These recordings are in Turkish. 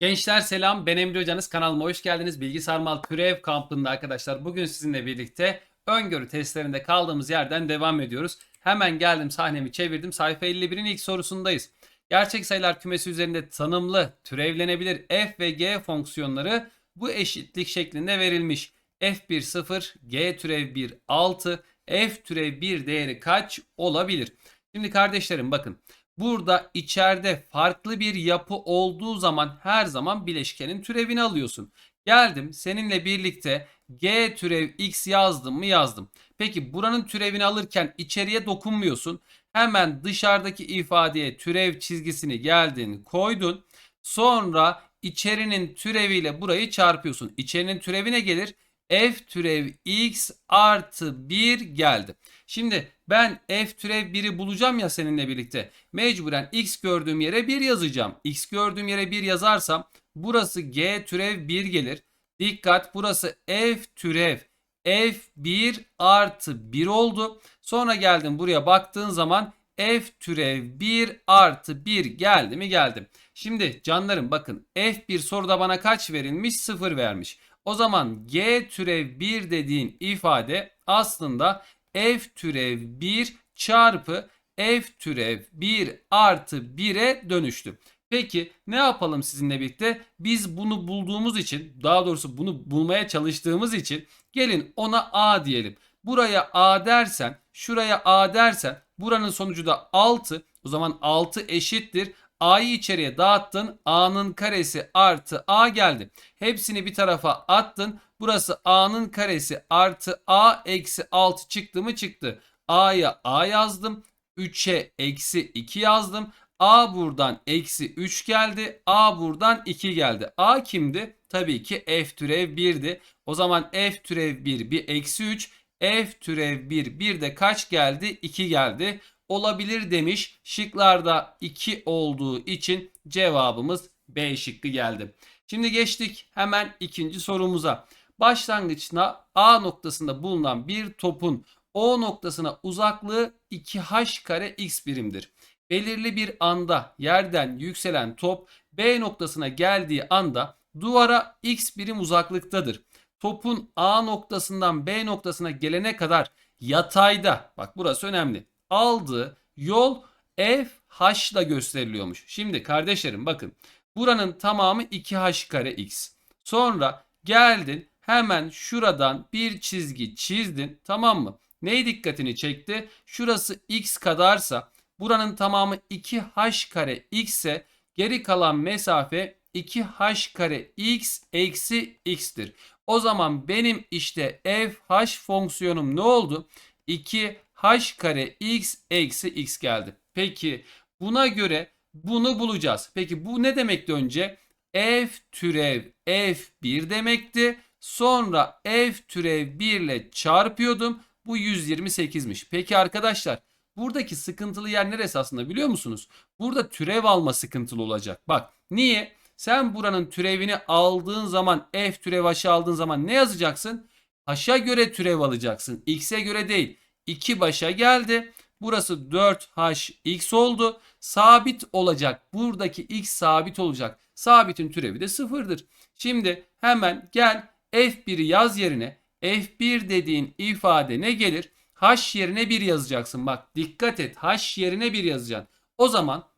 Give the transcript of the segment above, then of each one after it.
Gençler selam ben Emre Hocanız kanalıma hoş geldiniz. Bilgi Sarmal Türev kampında arkadaşlar bugün sizinle birlikte öngörü testlerinde kaldığımız yerden devam ediyoruz. Hemen geldim sahnemi çevirdim sayfa 51'in ilk sorusundayız. Gerçek sayılar kümesi üzerinde tanımlı türevlenebilir f ve g fonksiyonları bu eşitlik şeklinde verilmiş. f1 0, g türev 1 6, f türev 1 değeri kaç olabilir? Şimdi kardeşlerim bakın Burada içeride farklı bir yapı olduğu zaman her zaman bileşkenin türevini alıyorsun. Geldim seninle birlikte g türev x yazdım mı yazdım. Peki buranın türevini alırken içeriye dokunmuyorsun. Hemen dışarıdaki ifadeye türev çizgisini geldin koydun. Sonra içerinin türeviyle burayı çarpıyorsun. İçerinin türevi ne gelir? f türev x artı 1 geldi. Şimdi ben f türev 1'i bulacağım ya seninle birlikte. Mecburen x gördüğüm yere 1 yazacağım. x gördüğüm yere 1 yazarsam burası g türev 1 gelir. Dikkat burası f türev f1 artı 1 oldu. Sonra geldim buraya baktığın zaman f türev 1 artı 1 geldi mi geldim. Şimdi canlarım bakın f1 soruda bana kaç verilmiş 0 vermiş. O zaman g türev 1 dediğin ifade aslında f türev 1 çarpı f türev 1 artı 1'e dönüştü. Peki ne yapalım sizinle birlikte? Biz bunu bulduğumuz için daha doğrusu bunu bulmaya çalıştığımız için gelin ona a diyelim. Buraya a dersen şuraya a dersen buranın sonucu da 6. O zaman 6 eşittir. A'yı içeriye dağıttın. A'nın karesi artı A geldi. Hepsini bir tarafa attın. Burası A'nın karesi artı A eksi 6 çıktı mı çıktı. A'ya A yazdım. 3'e eksi 2 yazdım. A buradan eksi 3 geldi. A buradan 2 geldi. A kimdi? Tabii ki f türev 1'di. O zaman f türev 1 bir eksi 3. F türev 1 bir de kaç geldi? 2 geldi olabilir demiş. Şıklarda 2 olduğu için cevabımız B şıkkı geldi. Şimdi geçtik hemen ikinci sorumuza. Başlangıçta A noktasında bulunan bir topun O noktasına uzaklığı 2h kare x birimdir. Belirli bir anda yerden yükselen top B noktasına geldiği anda duvara x birim uzaklıktadır. Topun A noktasından B noktasına gelene kadar yatayda bak burası önemli aldığı yol f h ile gösteriliyormuş. Şimdi kardeşlerim bakın buranın tamamı 2h kare x. Sonra geldin hemen şuradan bir çizgi çizdin tamam mı? Neyi dikkatini çekti? Şurası x kadarsa buranın tamamı 2h kare x ise geri kalan mesafe 2h kare x eksi x'tir. O zaman benim işte f h fonksiyonum ne oldu? 2 h kare x eksi x geldi. Peki buna göre bunu bulacağız. Peki bu ne demekti önce? f türev f1 demekti. Sonra f türev 1 ile çarpıyordum. Bu 128'miş. Peki arkadaşlar buradaki sıkıntılı yer neresi aslında biliyor musunuz? Burada türev alma sıkıntılı olacak. Bak niye? Sen buranın türevini aldığın zaman f türev h'ı aldığın zaman ne yazacaksın? H'a göre türev alacaksın. X'e göre değil. 2 başa geldi. Burası 4hx oldu. Sabit olacak. Buradaki x sabit olacak. Sabitin türevi de sıfırdır. Şimdi hemen gel f1'i yaz yerine. f1 dediğin ifade ne gelir? h yerine 1 yazacaksın. Bak dikkat et. h yerine 1 yazacaksın. O zaman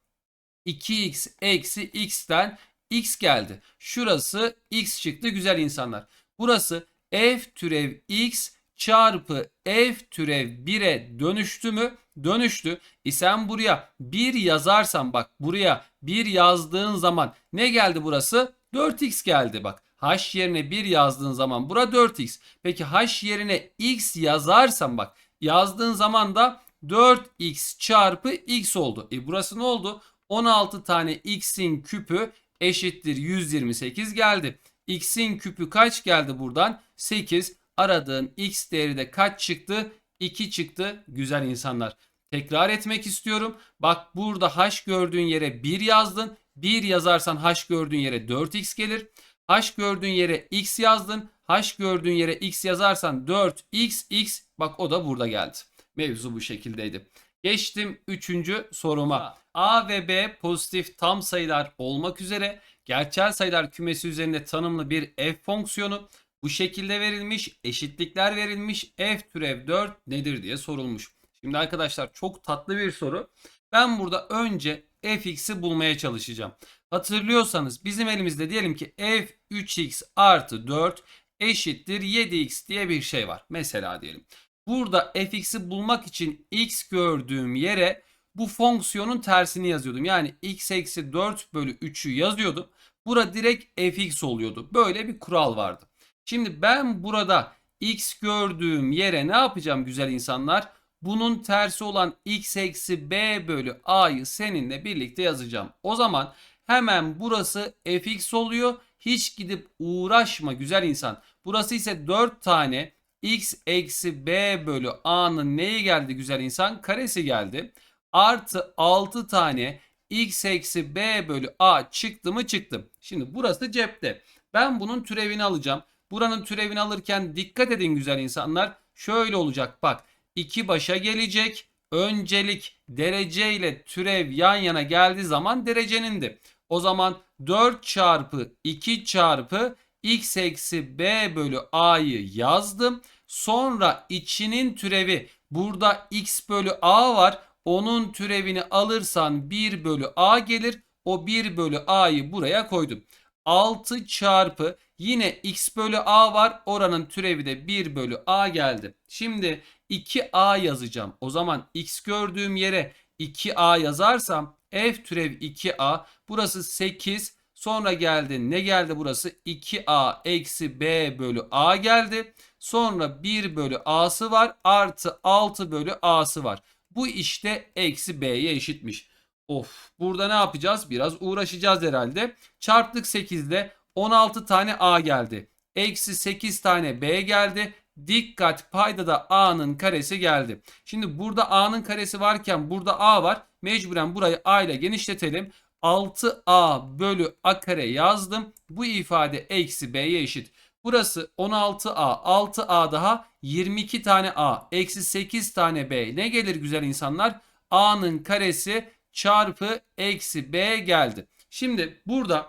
2x eksi x'ten x geldi. Şurası x çıktı güzel insanlar. Burası f türev x çarpı f türev 1'e dönüştü mü? Dönüştü. E sen buraya 1 yazarsan bak buraya 1 yazdığın zaman ne geldi burası? 4x geldi bak. h yerine 1 yazdığın zaman bura 4x. Peki h yerine x yazarsan bak yazdığın zaman da 4x çarpı x oldu. E burası ne oldu? 16 tane x'in küpü eşittir 128 geldi. x'in küpü kaç geldi buradan? 8 aradığın x değeri de kaç çıktı? 2 çıktı güzel insanlar. Tekrar etmek istiyorum. Bak burada h gördüğün yere 1 yazdın. 1 yazarsan h gördüğün yere 4x gelir. h gördüğün yere x yazdın. h gördüğün yere x yazarsan 4xx bak o da burada geldi. Mevzu bu şekildeydi. Geçtim 3. soruma. A ve B pozitif tam sayılar olmak üzere Gerçel sayılar kümesi üzerinde tanımlı bir f fonksiyonu bu şekilde verilmiş, eşitlikler verilmiş, f türev 4 nedir diye sorulmuş. Şimdi arkadaşlar çok tatlı bir soru. Ben burada önce fx'i bulmaya çalışacağım. Hatırlıyorsanız bizim elimizde diyelim ki f 3x artı 4 eşittir 7x diye bir şey var. Mesela diyelim. Burada fx'i bulmak için x gördüğüm yere bu fonksiyonun tersini yazıyordum. Yani x eksi 4 bölü 3'ü yazıyordum. Bura direkt fx oluyordu. Böyle bir kural vardı. Şimdi ben burada x gördüğüm yere ne yapacağım güzel insanlar? Bunun tersi olan x eksi b bölü a'yı seninle birlikte yazacağım. O zaman hemen burası fx oluyor. Hiç gidip uğraşma güzel insan. Burası ise 4 tane x eksi b bölü a'nın neyi geldi güzel insan? Karesi geldi. Artı 6 tane x eksi b bölü a çıktı mı çıktı. Şimdi burası cepte. Ben bunun türevini alacağım. Buranın türevini alırken dikkat edin güzel insanlar. Şöyle olacak bak. 2 başa gelecek. Öncelik derece ile türev yan yana geldiği zaman derecenindir. O zaman 4 çarpı 2 çarpı x eksi b bölü a'yı yazdım. Sonra içinin türevi burada x bölü a var. Onun türevini alırsan 1 bölü a gelir. O 1 bölü a'yı buraya koydum. 6 çarpı yine x bölü a var. Oranın türevi de 1 bölü a geldi. Şimdi 2a yazacağım. O zaman x gördüğüm yere 2a yazarsam f türev 2a burası 8 sonra geldi ne geldi burası 2a eksi b bölü a geldi. Sonra 1 bölü a'sı var artı 6 bölü a'sı var. Bu işte eksi b'ye eşitmiş. Of burada ne yapacağız? Biraz uğraşacağız herhalde. Çarptık 8 ile 16 tane a geldi. Eksi 8 tane b geldi. Dikkat payda da a'nın karesi geldi. Şimdi burada a'nın karesi varken burada a var. Mecburen burayı a ile genişletelim. 6a bölü a kare yazdım. Bu ifade eksi b'ye eşit. Burası 16a 6a daha 22 tane a eksi 8 tane b. Ne gelir güzel insanlar? a'nın karesi çarpı eksi b geldi. Şimdi burada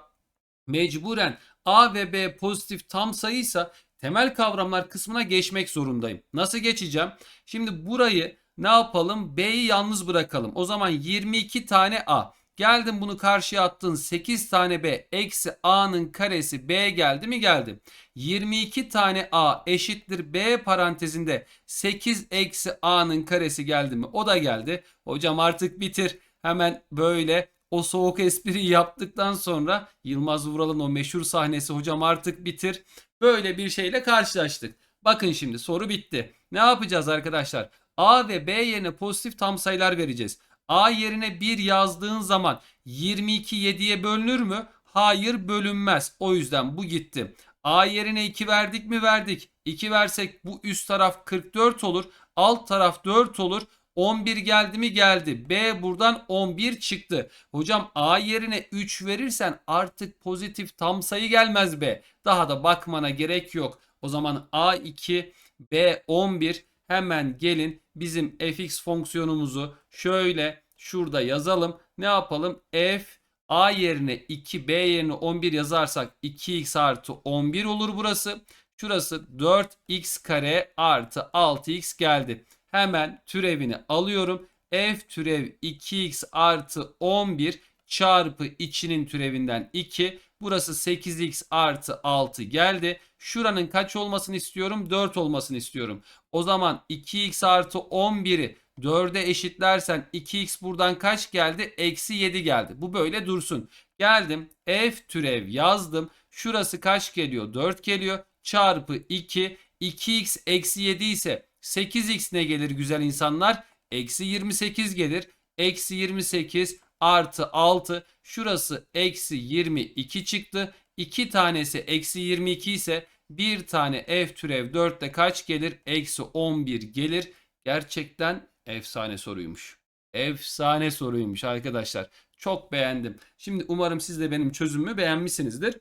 mecburen a ve b pozitif tam sayıysa temel kavramlar kısmına geçmek zorundayım. Nasıl geçeceğim? Şimdi burayı ne yapalım? B'yi yalnız bırakalım. O zaman 22 tane A. Geldim bunu karşıya attın 8 tane B eksi A'nın karesi B geldi mi geldi. 22 tane A eşittir B parantezinde 8 eksi A'nın karesi geldi mi? O da geldi. Hocam artık bitir. Hemen böyle o soğuk espriyi yaptıktan sonra Yılmaz Vural'ın o meşhur sahnesi hocam artık bitir. Böyle bir şeyle karşılaştık. Bakın şimdi soru bitti. Ne yapacağız arkadaşlar? A ve B yerine pozitif tam sayılar vereceğiz. A yerine 1 yazdığın zaman 22 7'ye bölünür mü? Hayır bölünmez. O yüzden bu gitti. A yerine 2 verdik mi verdik. 2 versek bu üst taraf 44 olur. Alt taraf 4 olur. 11 geldi mi geldi. B buradan 11 çıktı. Hocam A yerine 3 verirsen artık pozitif tam sayı gelmez B. Daha da bakmana gerek yok. O zaman A2 B11 hemen gelin bizim fx fonksiyonumuzu şöyle şurada yazalım. Ne yapalım? F A yerine 2 B yerine 11 yazarsak 2x artı 11 olur burası. Şurası 4x kare artı 6x geldi. Hemen türevini alıyorum. F türev 2x artı 11 çarpı içinin türevinden 2. Burası 8x artı 6 geldi. Şuranın kaç olmasını istiyorum? 4 olmasını istiyorum. O zaman 2x artı 11'i 4'e eşitlersen 2x buradan kaç geldi? Eksi 7 geldi. Bu böyle dursun. Geldim f türev yazdım. Şurası kaç geliyor? 4 geliyor. Çarpı 2. 2x eksi 7 ise 8x ne gelir güzel insanlar? Eksi 28 gelir. Eksi 28 artı 6. Şurası eksi 22 çıktı. 2 tanesi eksi 22 ise bir tane f türev 4 de kaç gelir? Eksi 11 gelir. Gerçekten efsane soruymuş. Efsane soruymuş arkadaşlar. Çok beğendim. Şimdi umarım siz de benim çözümümü beğenmişsinizdir.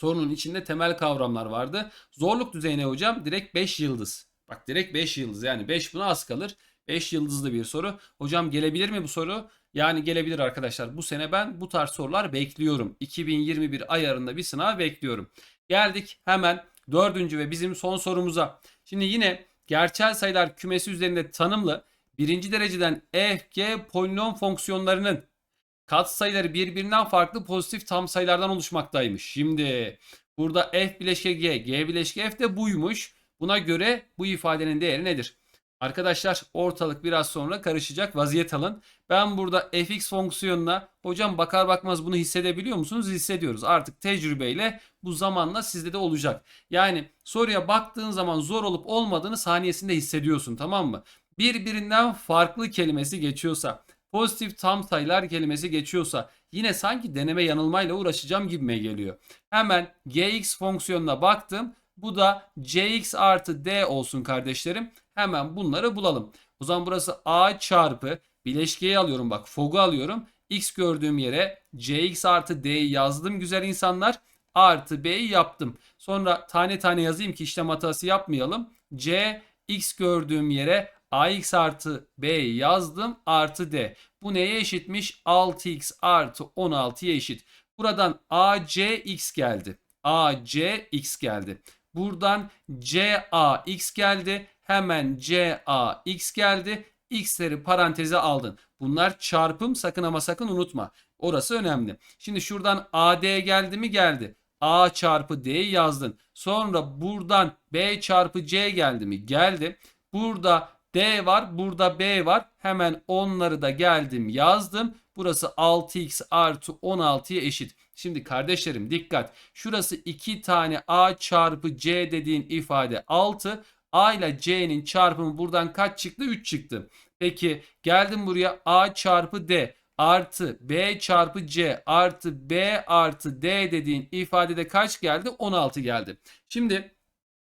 Sorunun içinde temel kavramlar vardı. Zorluk düzeyi ne hocam? Direkt 5 yıldız. Bak direkt 5 yıldız yani 5 buna az kalır. 5 yıldızlı bir soru. Hocam gelebilir mi bu soru? Yani gelebilir arkadaşlar. Bu sene ben bu tarz sorular bekliyorum. 2021 ayarında bir sınav bekliyorum. Geldik hemen dördüncü ve bizim son sorumuza. Şimdi yine gerçel sayılar kümesi üzerinde tanımlı birinci dereceden f, g polinom fonksiyonlarının katsayıları birbirinden farklı pozitif tam sayılardan oluşmaktaymış. Şimdi burada f bileşke g, g bileşke f de buymuş. Buna göre bu ifadenin değeri nedir? Arkadaşlar ortalık biraz sonra karışacak vaziyet alın. Ben burada fx fonksiyonuna hocam bakar bakmaz bunu hissedebiliyor musunuz? Hissediyoruz. Artık tecrübeyle bu zamanla sizde de olacak. Yani soruya baktığın zaman zor olup olmadığını saniyesinde hissediyorsun tamam mı? Birbirinden farklı kelimesi geçiyorsa, pozitif tam sayılar kelimesi geçiyorsa yine sanki deneme yanılmayla uğraşacağım gibime geliyor. Hemen gx fonksiyonuna baktım. Bu da cx artı d olsun kardeşlerim. Hemen bunları bulalım. O zaman burası a çarpı bileşkeyi alıyorum bak fog'u alıyorum. x gördüğüm yere cx artı d'yi yazdım güzel insanlar. Artı b'yi yaptım. Sonra tane tane yazayım ki işlem hatası yapmayalım. c x gördüğüm yere ax artı b'yi yazdım artı d. Bu neye eşitmiş? 6x artı 16'ya eşit. Buradan acx geldi. acx geldi. Buradan cax geldi. Hemen cax geldi. X'leri paranteze aldın. Bunlar çarpım sakın ama sakın unutma. Orası önemli. Şimdi şuradan AD geldi mi geldi. A çarpı D'yi yazdın. Sonra buradan B çarpı C geldi mi? Geldi. Burada D var, burada B var. Hemen onları da geldim yazdım. Burası 6x artı 16'ya eşit. Şimdi kardeşlerim dikkat. Şurası 2 tane A çarpı C dediğin ifade 6. A ile C'nin çarpımı buradan kaç çıktı? 3 çıktı. Peki geldim buraya A çarpı D artı B çarpı C artı B artı D dediğin ifadede kaç geldi? 16 geldi. Şimdi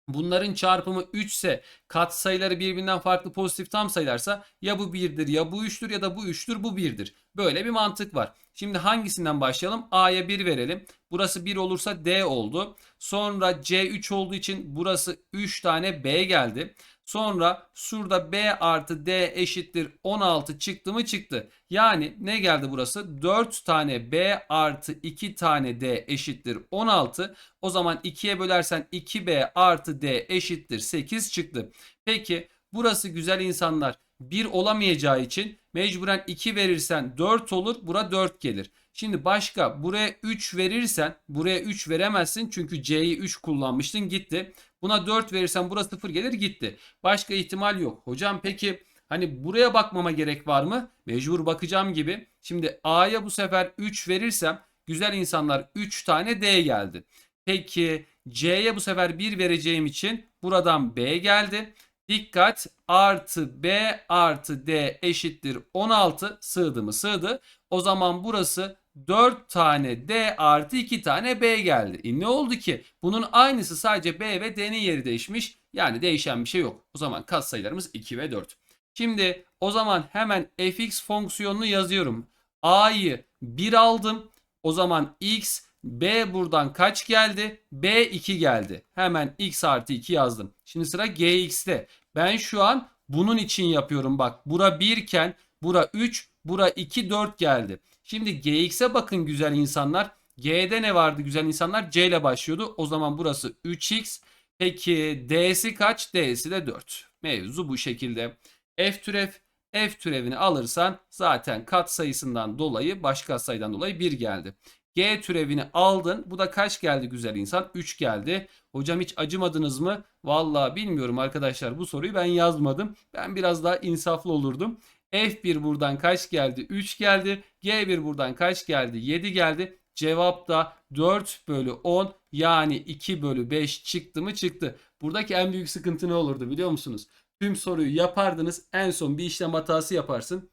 Bunların çarpımı 3 ise katsayıları birbirinden farklı pozitif tam sayılarsa ya bu 1'dir ya bu 3'tür ya da bu 3'tür bu 1'dir. Böyle bir mantık var. Şimdi hangisinden başlayalım? A'ya 1 verelim. Burası 1 olursa D oldu. Sonra C 3 olduğu için burası 3 tane B geldi. Sonra şurada B artı D eşittir 16 çıktı mı çıktı. Yani ne geldi burası? 4 tane B artı 2 tane D eşittir 16. O zaman 2'ye bölersen 2B artı D eşittir 8 çıktı. Peki burası güzel insanlar 1 olamayacağı için mecburen 2 verirsen 4 olur. Bura 4 gelir. Şimdi başka buraya 3 verirsen buraya 3 veremezsin çünkü C'yi 3 kullanmıştın gitti. Buna 4 verirsen burası 0 gelir gitti. Başka ihtimal yok. Hocam peki hani buraya bakmama gerek var mı? Mecbur bakacağım gibi. Şimdi A'ya bu sefer 3 verirsem güzel insanlar 3 tane D geldi. Peki C'ye bu sefer 1 vereceğim için buradan B geldi. Dikkat artı B artı D eşittir 16 sığdı mı sığdı. O zaman burası 4 tane D artı 2 tane B geldi. E ne oldu ki? Bunun aynısı sadece B ve D'nin yeri değişmiş. Yani değişen bir şey yok. O zaman katsayılarımız 2 ve 4. Şimdi o zaman hemen fx fonksiyonunu yazıyorum. A'yı 1 aldım. O zaman x B buradan kaç geldi? B 2 geldi. Hemen x artı 2 yazdım. Şimdi sıra gx'te. Ben şu an bunun için yapıyorum. Bak bura 1 iken bura 3, bura 2, 4 geldi. Şimdi gx'e bakın güzel insanlar. G'de ne vardı güzel insanlar? C ile başlıyordu. O zaman burası 3x. Peki D'si kaç? D'si de 4. Mevzu bu şekilde. F türev F türevini alırsan zaten kat sayısından dolayı başka sayıdan dolayı 1 geldi. G türevini aldın. Bu da kaç geldi güzel insan? 3 geldi. Hocam hiç acımadınız mı? Vallahi bilmiyorum arkadaşlar. Bu soruyu ben yazmadım. Ben biraz daha insaflı olurdum. F1 buradan kaç geldi? 3 geldi. G1 buradan kaç geldi? 7 geldi. Cevap da 4 bölü 10 yani 2 bölü 5 çıktı mı çıktı. Buradaki en büyük sıkıntı ne olurdu biliyor musunuz? Tüm soruyu yapardınız en son bir işlem hatası yaparsın.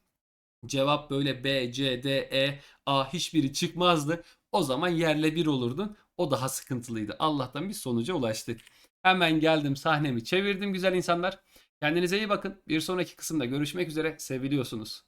Cevap böyle B, C, D, E, A hiçbiri çıkmazdı. O zaman yerle bir olurdun. O daha sıkıntılıydı. Allah'tan bir sonuca ulaştık. Hemen geldim sahnemi çevirdim güzel insanlar. Kendinize iyi bakın. Bir sonraki kısımda görüşmek üzere. Seviliyorsunuz.